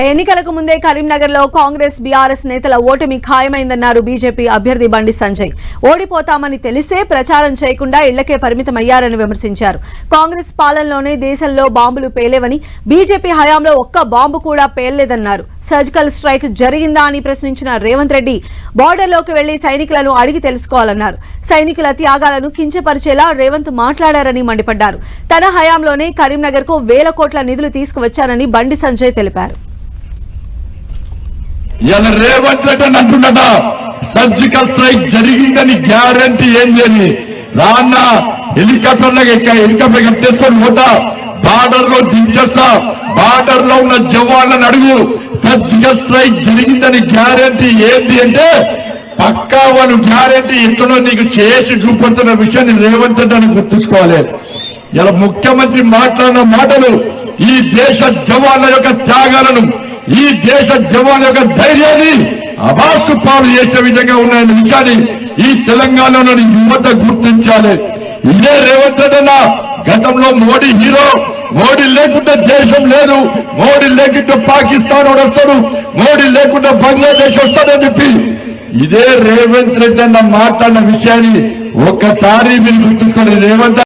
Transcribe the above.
ఎన్నికలకు ముందే కరీంనగర్లో కాంగ్రెస్ బీఆర్ఎస్ నేతల ఓటమి ఖాయమైందన్నారు బీజేపీ అభ్యర్థి బండి సంజయ్. ఓడిపోతామని తెలిసే ప్రచారం చేయకుండా ఇళ్ళకే పరిమితమయ్యారని విమర్శించారు. కాంగ్రెస్ పాలనలోనే దేశంలో బాంబులు పేలేవని బీజేపీ హయాంలో ఒక్క బాంబు కూడా పేలలేదన్నారు. సర్జికల్ స్ట్రైక్ జరిగిందా అని ప్రశ్నించిన రేవంత్ రెడ్డి బార్డర్లోకి వెళ్ళి సైనికులను అడిగి తెలుసుకోవాలన్నారు. సైనికుల త్యాగాలను కించపరిచేలా రేవంత్ మాట్లాడారని మండిపడ్డారు. తన హయాంలోనే కరీంనగర్కు వేల కోట్ల నిధులు తీసుకువచ్చానని బండి సంజయ్ తెలిపారు. ఇలా రేవంత్ రెడ్డి అని అంటున్నట సర్జికల్ స్ట్రైక్ జరిగిందని గ్యారంటీ ఏం చేయని రాన్న హెలికాప్టర్ లాగా హెలికాప్టర్ కట్టేసుకొని పోతా. బార్డర్లో దించేస్తా. బార్డర్లో ఉన్న జవాన్లను అడుగు. సర్జికల్ స్ట్రైక్ జరిగిందని గ్యారంటీ ఏంటి అంటే పక్కా వాళ్ళు గ్యారంటీ ఇంట్లో నీకు చేసి చూపెడుతున్న విషయాన్ని రేవంత్ రెడ్డి అని గుర్తుంచుకోవాలి. ఇలా ముఖ్యమంత్రి మాట్లాడిన మాటలు ఈ దేశ జవాన్ల యొక్క త్యాగాలను ఈ దేశ జవాన్ యొక్క ధైర్యాన్ని అభాసు పాలు చేసే విధంగా ఉన్నాయన్న విషయాన్ని ఈ తెలంగాణలోని యువత గుర్తించాలి. ఇదే రేవంత్ రెడ్డి గతంలో మోడీ హీరో మోడీ లేకుంటే దేశం లేదు మోడీ లేకుంటే పాకిస్తాన్ వాడు వస్తాడు మోడీ లేకుంటే బంగ్లాదేశ్ వస్తాడని చెప్పి ఇదే రేవంత్ రెడ్డి అన్న మాట్లాడిన విషయాన్ని ఒక్కసారి మీరు గుర్తుంచుకోండి. రేవంత్